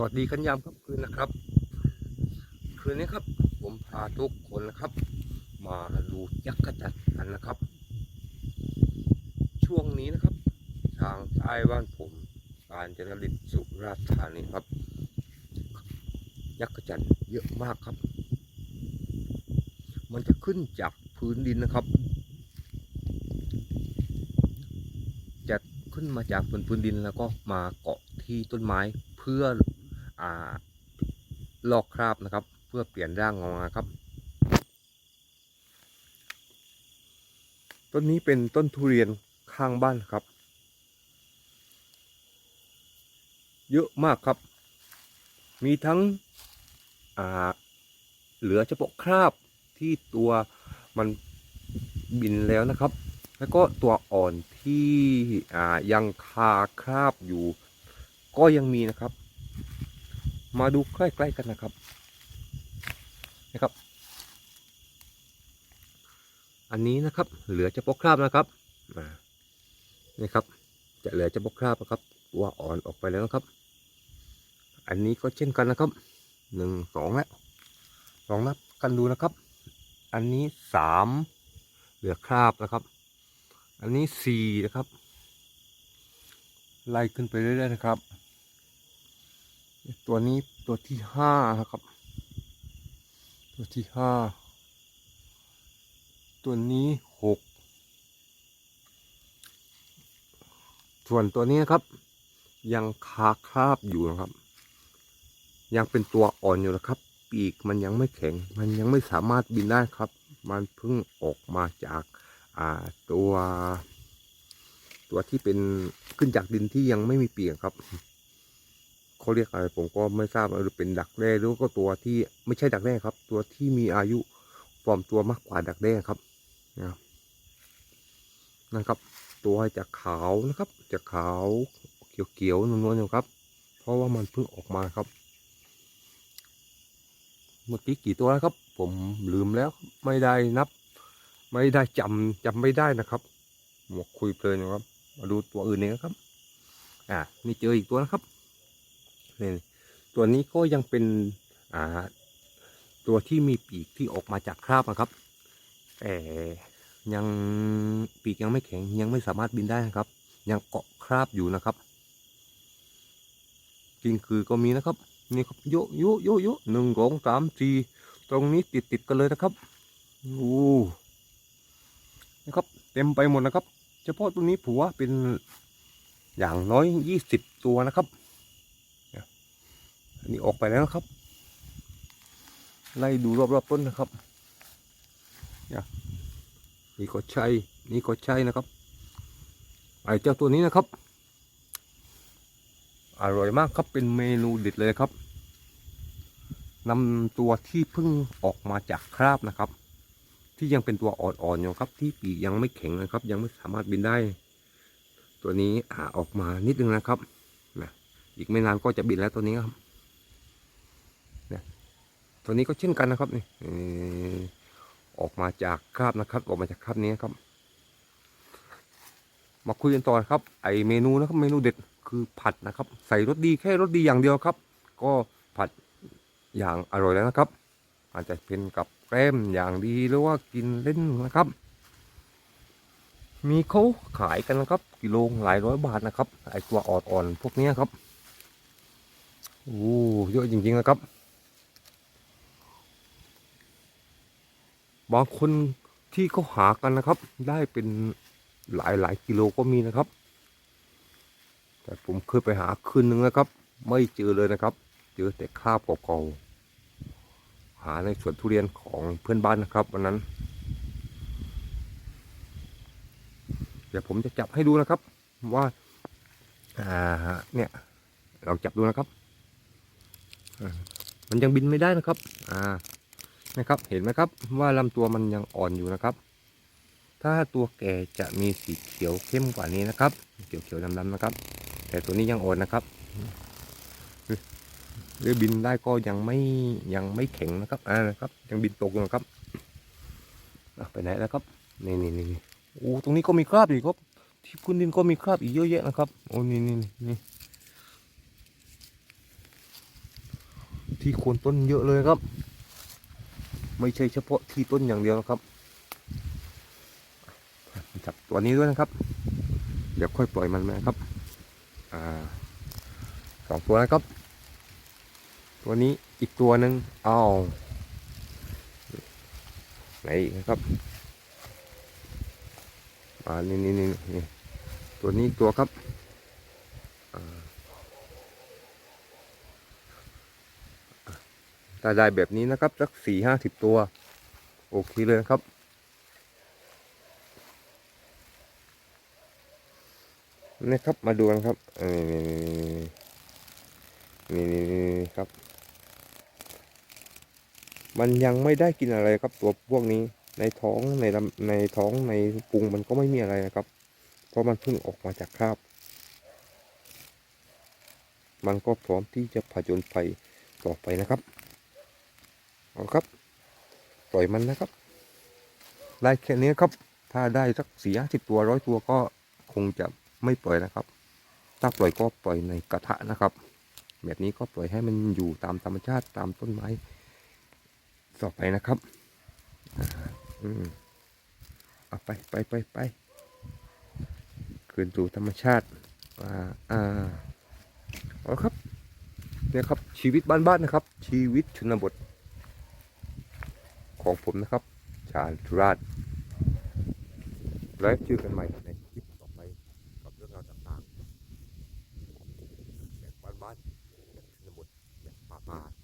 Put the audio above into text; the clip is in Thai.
วัสดีกันยามครับคืนนะครับ คืนนี้ครับ ผมพาทุกคนนะครับ มาดูยักษ์กระจัดกันนะครับ ช่วงนี้นะครับ ทางใต้บ้านผมการจนริตสุราษฎร์ธานีครับ ยักษ์กระจัดเยอะมากครับ มันจะขึ้นจากพื้นดินนะครับ จะขึ้นมาจากบนพื้นดินแล้วก็มาเกาะที่ต้นไม้เพื่อ ลอกคราบนะครับ เพื่อเปลี่ยนร่างออกมาครับ ต้นนี้เป็นต้นทุเรียนข้างบ้านครับ เยอะมากครับ มีทั้งเหลือเฉพาะคราบที่ตัวมันบินแล้วนะครับ แล้วก็ตัวอ่อนที่ยังคาคราบอยู่ ก็ยังมีนะครับ มาดูใกล้ๆกันนะครับนะครับ อันนี้นะครับ เหลือเฉพาะคราบนะครับนี่ครับ จะเหลือเฉพาะคราบนะครับตัวอ่อนออกไปแล้วนะครับ อันนี้ก็เช่นกันนะครับหนึ่งสองแล้วลองนับกันดูนะครับ อันนี้สามเหลือคราบนะครับ อันนี้สี่นะครับ ไล่ขึ้นไปเรื่อยๆนะครับ ตัวนี้ตัวที่ห้านะครับ ตัวที่ห้าตัวนี้หกส่วนตัวนี้นะครับ ยังคาคราบอยู่นะครับ ยังเป็นตัวอ่อนอยู่นะครับ ปีกมันยังไม่แข็ง มันยังไม่สามารถบินได้ครับ มันเพิ่งออกมาจากาตัว ตัวที่เป็นขึ้นจากดินที่ยังไม่มีปีกครับ เขาเรียกอะไรผมก็ไม่ทราบหรือเป็นดักแด้หรือก็ตัวที่ไม่ใช่ดักแด้ครับ ตัวที่มีอายุฟอร์มตัวมากกว่าดักแด้ครับนะครับนะครับ ตัวจะขาวนะครับ จะขาวเขียวๆนวลๆอยู่ครับ เพราะว่ามันเพิ่งออกมาครับ เมื่อกี้กี่ตัวแล้วครับ ผมลืมแล้วไม่ได้นับ ไม่ได้จำจำไม่ได้นะครับหมวกคุยเพลินอยู่ครับ มาดูตัวอื่นเนี่ยครับ อ่านี่เจออีกตัวนะครับ นี่ตัวนี้ก็ยังเป็นอ่าตัวที่มีปีกที่ออกมาจากคราบนะครับแต่ยังปีกยังไม่แข็งยังไม่สามารถบินได้นะครับ ยังเกาะคราบอยู่นะครับจริงคือก็มีนะครับนี่ครับโยโยโยโยหนึ่งสองสามสี่ตรงนี้ติดติดกันเลยนะครับโอ้นะครับ เต็มไปหมดนะครับ เฉพาะตัวนี้ผัวเป็นอย่างน้อยยี่สิบตัวนะครับ นนี้ออกไปแล้วครับ ไล่ดูรอบๆต้นนะครับเนี่ยนี่ก็ใช่นี่ก็ใช่นะครับไอ้เจ้าตัวนี้นะครับ อร่อยมากครับเป็นเมนูเด็ดเลยครับนำตัวที่เพิ่งออกมาจากคราบนะครับ ที่ยังเป็นตัวอ่อนๆอยู่ครับ ที่ปีกยังไม่แข็งนะครับ ยังไม่สามารถบินได้ ตัวนี้อ่าออกมานิดนึงนะครับนะอีกไม่นานก็จะบินแล้วตัวนี้ครับ ตัวนี้ก็เช่นกันนะครับนี่ออกมาจากคราบนะครับออกมาจากคราบนี้ครับ มาคุยกันต่อครับ ไอเมนูนะครับเมนูเด็ดคือผัดนะครับ ใส่รสดีแค่รสดีอย่างเดียวครับ ก็ผัดอย่างอร่อยแล้วนะครับ อาจจะเป็นกับแกล้มอย่างดีหรือว่ากินเล่นนะครับ มีเขาขายกันนะครับ กิโลหลายร้อยบาทนะครับ ไอตัวอ่อนๆพวกนี้ครับโอ้เยอะจริงๆนะครับ บางคนที่เขาหากันนะครับ ได้เป็นหลายหลายกิโลก็มีนะครับ แต่ผมเคยไปหาคืนนึงนะครับ ไม่เจอเลยนะครับ เจอแต่คราบเก่าๆหาในสวนทุเรียนของเพื่อนบ้านนะครับวันนั้น เดี๋ยวผมจะจับให้ดูนะครับว่าอ่าเนี่ยเราจับดูนะครับ มันยังบินไม่ได้นะครับ อ่า นะครับ เห็นไหมครับว่าลำตัวมันยังอ่อนอยู่นะครับ ถ้าตัวแก่จะมีสีเขียวเข้มกว่านี้นะครับเขียวเขียวๆดำนะครับ แต่ตัวนี้ยังอ่อนนะครับหรือบินได้ก็ยังไม่ยังไม่แข็งนะครับอ่านะครับ ยังบินตกอยู่นะครับไปไหนแล้วครับนี่นี่นี่โอ้ตรงนี้ก็มีคราบอีกครับ ที่พื้นดินก็มีคราบอีกเยอะแยะนะครับโอ้นี่นี่นี่นี่ที่โคนต้นเยอะเลยครับ ไม่ใช่เฉพาะที่ต้นอย่างเดียวนะครับจับตัวนี้ด้วยนะครับ เดี๋ยวค่อยปล่อยมันนะครับอ่าสองตัวนะครับ ตัวนี้อีกตัวหนึ่งอ้าวไหนอีกนะครับอ่านี่นี่นี่ตัวนี้ตัวครับอ่า ถ้าได้แบบนี้นะครับสักสี่ห้าสิบตัว โอเคเลยนะครับ นี่ครับมาดูกันครับเออนี่นี่นี่นี่ครับ มันยังไม่ได้กินอะไรครับตัวพวกนี้ในท้องในลำในท้องในพุงมันก็ไม่มีอะไรนะครับ เพราะมันเพิ่งออกมาจากคราบ มันก็พร้อมที่จะผจญภัยต่อไปนะครับ เอาครับ ปล่อยมันนะครับ ได้แค่นี้ครับ ถ้าได้สักสี่สิบตัวร้อยตัวก็คงจะไม่ปล่อยนะครับ ถ้าปล่อยก็ปล่อยในกระทะนะครับ แบบนี้ก็ปล่อยให้มันอยู่ตามธรรมชาติตามต้นไม้ต่อไปนะครับอืมเอาไปไปไปไปคืนสู่ธรรมชาติอ่าอ่าเอาครับเนี่ยครับชีวิตบ้านๆนะครับ ชีวิตชนบท ของผมนะครับ ชาตราชแล้วเจอกันใหม่ในคลิปต่อไปกับเรื่องราวต่างๆแบบบ้านๆแบบชนบทแบบป่าๆ